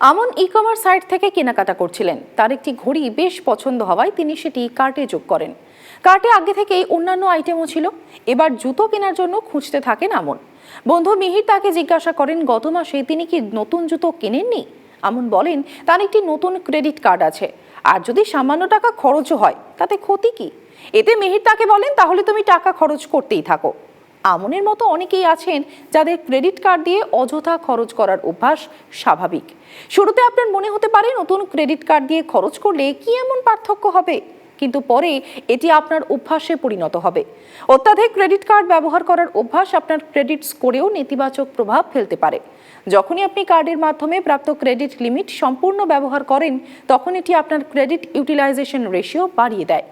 আমন e commerce site থেকে কেনাকাটা করছিলেন। তার একটি ঘড়ি বেশ পছন্দ হওয়ায় তিনি সেটি কার্টে যোগ করেন। কার্টে আগে থেকেই অন্যান্য আইটেমও ছিল। এবার জুতো কেনার জন্য খুঁজতে থাকেন আমন। বন্ধু মিহির তাকে জিজ্ঞাসা করেন, গত মাসে তিনি কি নতুন জুতো কেনেননি? আমন বলেন, তার একটি নতুন ক্রেডিট কার্ড আছে। আর যদি সামান্য টাকা খরচও হয়, তাতে ক্ষতি কি? এতে মিহির তাকে বলেন, তাহলে তুমি টাকা খরচ করতেই থাকো। আমনের মতো অনেকেই আছেন যাদের ক্রেডিট কার্ড দিয়ে অযথা খরচ করার অভ্যাস স্বাভাবিক। শুরুতে আপনার মনে হতে পারে নতুন ক্রেডিট কার্ড দিয়ে খরচ করলে কি এমন পার্থক্য হবে? কিন্তু পরে এটি আপনার অভ্যাসে পরিণত হবে। অত্যাধিক ক্রেডিট কার্ড ব্যবহার করার অভ্যাস আপনার ক্রেডিট স্কোরেও নেতিবাচক প্রভাব ফেলতে পারে। যখনই আপনি কার্ডের মাধ্যমে প্রাপ্ত ক্রেডিট লিমিট সম্পূর্ণ ব্যবহার করেন, তখন এটি আপনার ক্রেডিট ইউটিলাইজেশন রেশিও বাড়িয়ে দেয়।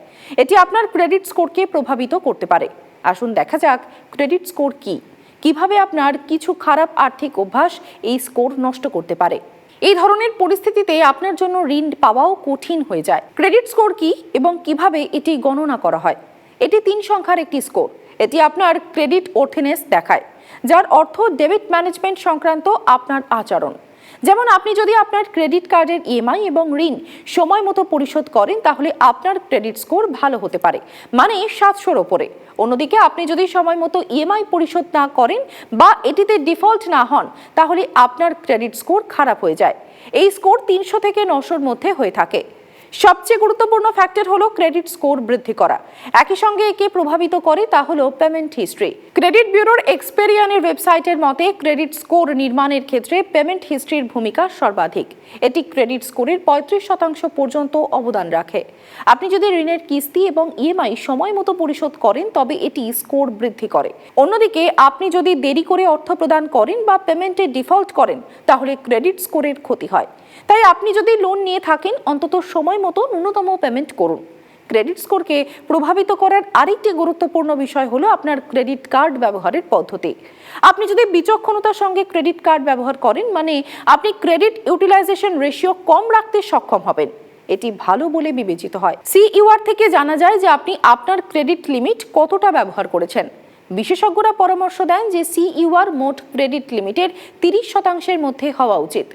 এটি আপনার ক্রেডিট স্কোরকে প্রভাবিত করতে পারে। আসুন দেখা যাক ক্রেডিট স্কোর কি। কীভাবে আপনার কিছু খারাপ আর্থিক অভ্যাস এই স্কোর নষ্ট করতে পারে। এই ধরনের পরিস্থিতিতে আপনার জন্য ঋণ পাওয়াও কঠিন হয়ে যায়। ক্রেডিট স্কোর কি এবং কীভাবে এটি গণনা করা হয়? এটি তিন সংখ্যার একটি স্কোর। এটি আপনার ক্রেডিট ওর্থিনেস দেখায়, যার অর্থ ডেবিট ম্যানেজমেন্ট সংক্রান্ত আপনার আচরণ। যেমন আপনি যদি আপনার ক্রেডিট কার্ডের ইএমআই এবং ঋণ সময় মতো পরিশোধ করেন, তাহলে আপনার ক্রেডিট স্কোর ভালো হতে পারে মানে সাতশোর ওপরে। অন্যদিকে আপনি যদি সময় মতো ইএমআই পরিশোধ না করেন বা এটিতে ডিফল্ট না হন, তাহলে আপনার ক্রেডিট স্কোর খারাপ হয়ে যায়। এই স্কোর তিনশো থেকে নশোর মধ্যে হয়ে থাকে। সবচেয়ে গুরুত্বপূর্ণ ফ্যাক্টর হলো ক্রেডিট স্কোর বৃদ্ধি করা। একই সঙ্গে একে প্রভাবিত করে তা হলো পেমেন্ট হিস্ট্রি ক্রেডিট ব্যুরোর এক্সপেরিয়ানের ওয়েবসাইটের মতে ক্রেডিট স্কোর নির্মাণের ক্ষেত্রে পেমেন্ট হিস্ট্রির ভূমিকা সর্বাধিক। এটি ক্রেডিট স্কোরের পঁয়ত্রিশ শতাংশ পর্যন্ত অবদান রাখে। আপনি যদি ঋণের কিস্তি এবং ইএমআই সময় মতো পরিশোধ করেন, তবে এটি স্কোর বৃদ্ধি করে। অন্যদিকে, আপনি যদি দেরি করে অর্থ প্রদান করেন বা পেমেন্টে ডিফল্ট করেন, তাহলে ক্রেডিট স্কোরের ক্ষতি হয়। তাই আপনি যদি লোন নিয়ে থাকেন, অন্তত সময় মতো ন্যূনতম পেমেন্ট করুন। ক্রেডিট স্কোরকে প্রভাবিত করার আরেকটি গুরুত্বপূর্ণ বিষয় হলো আপনার ক্রেডিট কার্ড ব্যবহারের পদ্ধতি। আপনি যদি বিচক্ষণতার সঙ্গে ক্রেডিট কার্ড ব্যবহার করেন মানে আপনি ক্রেডিট ইউটিলাইজেশন রেশিও কম রাখতে সক্ষম হবেন। এটি ভালো বলে বিবেচিত হয়। সিইউআর থেকে জানা যায় যে আপনি আপনার ক্রেডিট লিমিট কতটা ব্যবহার করেছেন। বিশেষজ্ঞরা পরামর্শ দেন যে সিইউআর মোট ক্রেডিট লিমিটের তিরিশ শতাংশের মধ্যে হওয়া উচিত।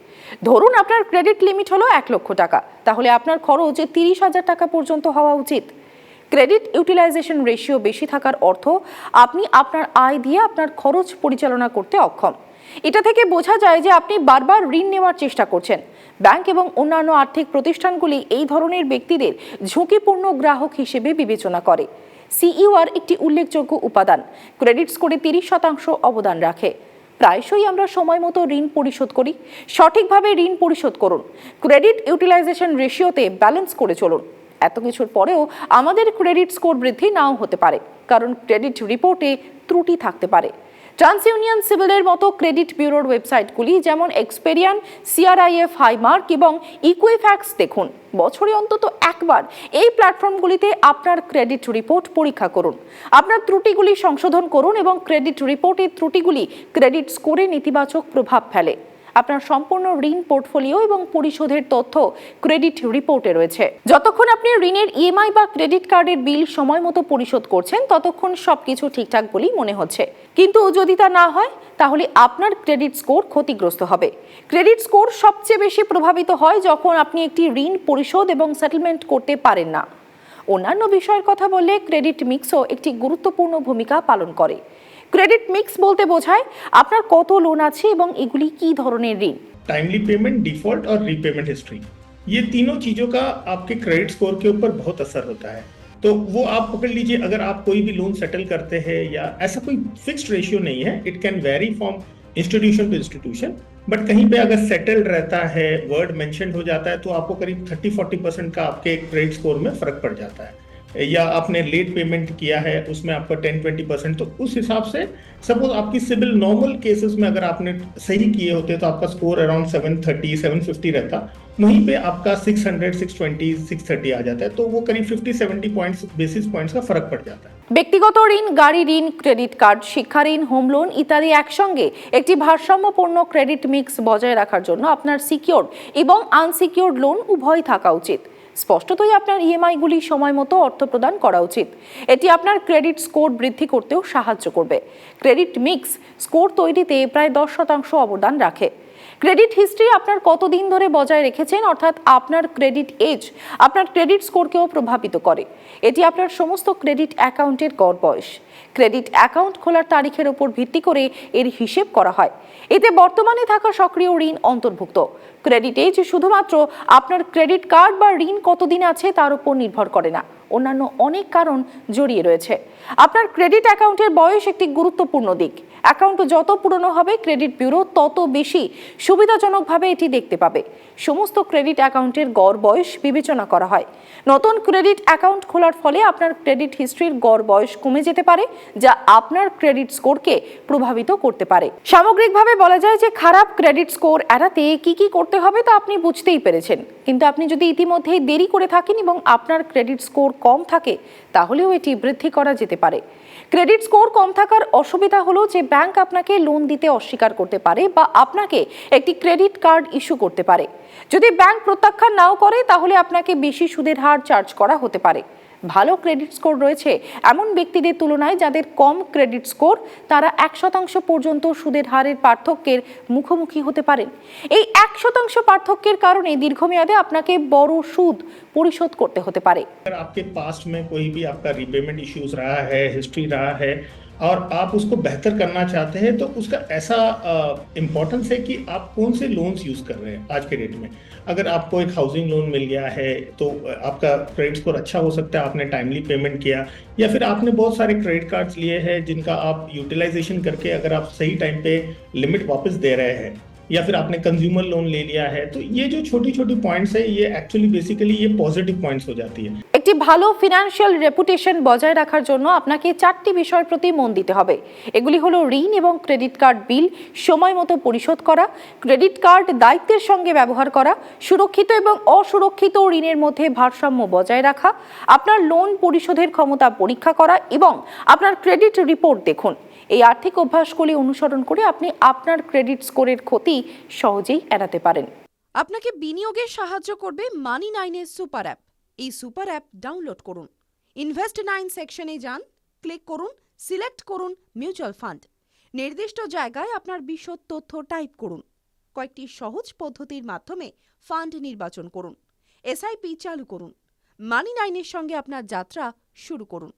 ধরুন আপনার ক্রেডিট লিমিট হলো এক লক্ষ টাকা, তাহলে আপনার খরচ তিরিশ হাজার টাকা পর্যন্ত হওয়া উচিত। ক্রেডিট ইউটিলাইজেশন রেশিও বেশি থাকার অর্থ আপনি আপনার আয় দিয়ে আপনার খরচ পরিচালনা করতে অক্ষম। এটা থেকে বোঝা যায় যে আপনি বারবার ঋণ নেওয়ার চেষ্টা করছেন। ব্যাংক এবং অন্যান্য আর্থিক প্রতিষ্ঠানগুলি এই ধরনের ব্যক্তিদের ঝুঁকিপূর্ণ গ্রাহক হিসেবে বিবেচনা করে। সিইউআর একটি উল্লেখযোগ্য উপাদান। ক্রেডিট স্কোরে তিরিশ শতাংশ অবদান রাখে। প্রায়শই আমরা সময় মতো ঋণ পরিশোধ করি। সঠিকভাবে ঋণ পরিশোধ করুন। ক্রেডিট ইউটিলাইজেশন রেশিওতে ব্যালেন্স করে চলুন। এত কিছুর পরেও আমাদের ক্রেডিট স্কোর বৃদ্ধি নাও হতে পারে। কারণ ক্রেডিট রিপোর্টে ত্রুটি থাকতে পারে। ট্রান্স ইউনিয়ন সিভিলের মতো ক্রেডিট ব্যুরোর ওয়েবসাইটগুলি যেমন এক্সপেরিয়ান, সিআরআইএফ, হাইমার্ক এবং ইকুইফ্যাক্স দেখুন। বছরে অন্তত একবার এই প্ল্যাটফর্মগুলিতে আপনার ক্রেডিট রিপোর্ট পরীক্ষা করুন। আপনার ত্রুটিগুলি সংশোধন করুন এবং ক্রেডিট রিপোর্টের ত্রুটিগুলি ক্রেডিট স্কোরে নেতিবাচক প্রভাব ফেলে। আপনার সম্পূর্ণ ঋণ পোর্টফোলিও এবং পরিশোধের তথ্য ক্রেডিট রিপোর্টে রয়েছে। যতক্ষণ আপনি ঋণের ইএমআই বা ক্রেডিট কার্ডের বিল সময় মতো পরিশোধ করছেন, ততক্ষণ সবকিছু ঠিকঠাক বলেই মনে হচ্ছে। কিন্তু যদি তা না হয়, তাহলে আপনার ক্রেডিট স্কোর ক্ষতিগ্রস্ত হবে। ক্রেডিট স্কোর সবচেয়ে বেশি প্রভাবিত হয় যখন আপনি একটি ঋণ পরিশোধ এবং সেটেলমেন্ট করতে পারেন না। অন্যান্য বিষয়ের কথা বললে ক্রেডিট মিক্সও একটি গুরুত্বপূর্ণ ভূমিকা পালন করে। ক্রেডিট মিক্স বলতে বোঝায় আপনার কত লোন আছে এবং এগুলি কি ধরনের ঋণ टाइमली पेमेंट डिफॉल्ट और रीपेमेंट हिस्ट्री ये तीनों चीजों का आपके क्रेडिट स्कोर के ऊपर बहुत असर होता है तो वो आप पकड़ लीजिए अगर आप कोई भी लोन सेटल करते हैं या ऐसा कोई फिक्स्ड रेशियो नहीं है it can vary from institution to institution but कहीं पे अगर सेटल्ड रहता है वर्ड मेंशन हो जाता है तो आपको करीब थर्टी फोर्टी परसेंट का आपके क्रेडिट स्कोर में फर्क पड़ जाता है या आपने लेट पेमेंट किया है उसमें आपका टेन ट्वेंटी परसेंट तो उस हिसाब से सपोज आपकी सिविल नॉर्मल केसेस में अगर आपने सही किए होते तो आपका score around seven thirty seven fifty रहता वहीं पे आपका six hundred six twenty six thirty आ जाता है तो वो करीब fifty seventy points basis points का फर्क पड़ जाता है ব্যক্তিগত ঋণ গাড়ি ঋণ ক্রেডিট কার্ড শিক্ষা ঋণ হোম লোন ইত্যাদি একসঙ্গে একটি ভারসাম্যপূর্ণ ক্রেডিট মিক্স বজায় রাখার জন্য আপনার সিকিউর এবং আনসিকিউরড লোন উভয় থাকা উচিত স্পষ্টতই আপনার ইএমআইগুলি সময় মতো অর্থ প্রদান করা উচিত। এটি আপনার ক্রেডিট স্কোর বৃদ্ধি করতেও সাহায্য করবে। ক্রেডিট মিক্স স্কোর তৈরিতে প্রায় দশ শতাংশ অবদান রাখে। ক্রেডিট হিস্ট্রি আপনার কতদিন ধরে বজায় রেখেছেন, অর্থাৎ আপনার ক্রেডিট এজ, আপনার ক্রেডিট স্কোরকেও প্রভাবিত করে। এটি আপনার সমস্ত ক্রেডিট অ্যাকাউন্টের গড় বয়স। ক্রেডিট অ্যাকাউন্ট খোলার তারিখের উপর ভিত্তি করে এর হিসেব করা হয়। এতে বর্তমানে থাকা সক্রিয় ঋণ অন্তর্ভুক্ত। ক্রেডিট এজ শুধুমাত্র আপনার ক্রেডিট কার্ড বা ঋণ কতদিন আছে তার উপর নির্ভর করে না। অন্যান্য অনেক কারণ জড়িয়ে রয়েছে। আপনার ক্রেডিট অ্যাকাউন্টের বয়স একটি গুরুত্বপূর্ণ দিক। অ্যাকাউন্ট যত পুরনো হবে ক্রেডিট ব্যুরো তত বেশি সুবিধাজনকভাবে এটি দেখতে পাবে। সমস্ত ক্রেডিট অ্যাকাউন্টের গড় বয়স বিবেচনা করা হয়। নতুন ক্রেডিট অ্যাকাউন্ট খোলার ফলে আপনার ক্রেডিট হিস্ট্রির গড় বয়স কমে যেতে পারে, যা আপনার ক্রেডিট স্কোরকে প্রভাবিত করতে পারে। সামগ্রিকভাবে বলা যায় যে খারাপ ক্রেডিট স্কোর এড়াতে কি কি করতে হবে তা আপনি বুঝতেই পেরেছেন। কিন্তু আপনি যদি ইতিমধ্যেই দেরি করে থাকেন এবং আপনার ক্রেডিট স্কোর কম থাকে, তাহলেও এটি বৃদ্ধি করা যেতে পারে। ক্রেডিট স্কোর কম থাকার অসুবিধা হলো যে ব্যাংক আপনাকে লোন দিতে অস্বীকার করতে পারে বা আপনাকে একটি ক্রেডিট কার্ড ইস্যু করতে পারে। যদি ব্যাংক প্রত্যাখ্যান নাও করে, তাহলে আপনাকে বেশি সুদের হার চার্জ করা হতে পারে। ভালো ক্রেডিট স্কোর রয়েছে এমন ব্যক্তিদের তুলনায় যাদের কম ক্রেডিট স্কোর তারা এক শতাংশ পর্যন্ত সুদের হারের পার্থক্যের মুখোমুখি হতে পারেন এই এক শতাংশ পার্থক্যের কারণে দীর্ঘমেয়াদে আপনাকে বড় সুদ পরিশোধ করতে হতে পারে अगर आपके पास्ट में कोई भी आपका रीपेमेंट इश्यूज रहा है हिस्ट्री रहा है और आप उसको बेहतर करना चाहते हैं तो उसका ऐसा इम्पोर्टेंस है कि आप कौन से लोन्स यूज़ कर रहे हैं आज के डेट में। अगर आपको एक हाउसिंग लोन मिल गया है तो आपका क्रेडिट स्कोर अच्छा हो सकता है, आपने टाइमली पेमेंट किया, या फिर आपने बहुत सारे क्रेडिट कार्ड्स लिए हैं जिनका आप यूटिलाइजेशन करके अगर आप सही टाइम पे लिमिट वापस दे रहे हैं। या फिर आपने कंज्यूमर लोन ले लिया है तो ये जो छोटी छोटी पॉइंट्स है ये एक्चुअली बेसिकली ये पॉजिटिव पॉइंट्स हो जाती है একটি ভালো ফিনান্সিয়াল রেপুটেশন বজায় রাখার জন্য আপনাকে চারটি বিষয়ের প্রতি মন দিতে হবে এগুলি হলো ঋণ এবং ক্রেডিট কার্ড বিল সময় মতো পরিশোধ করা ক্রেডিট কার্ড দায়িত্বের সঙ্গে ব্যবহার করা সুরক্ষিত এবং অসুরক্ষিত ঋণের মধ্যে ভারসাম্য বজায় রাখা আপনার লোন পরিশোধের ক্ষমতা পরীক্ষা করা এবং আপনার ক্রেডিট রিপোর্ট দেখুন এই আর্থিক অভ্যাসগুলি অনুসরণ করে আপনি আপনার ক্রেডিট স্কোরের ক্ষতি সহজেই এড়াতে পারেন। আপনাকে বিনিয়োগে সাহায্য করবে মানি নাইনের সুপার অ্যাপ এই সুপার অ্যাপ ডাউনলোড করুন। ইনভেস্ট নাইন সেকশনে যান ক্লিক করুন সিলেক্ট করুন মিউচুয়াল ফান্ড নির্দিষ্ট জায়গায় আপনার বিশদ তথ্য টাইপ করুন। কয়েকটি সহজ পদ্ধতির মাধ্যমে ফান্ড নির্বাচন করুন। এসআইপি চালু করুন। মানি নাইনের সঙ্গে আপনার যাত্রা শুরু করুন।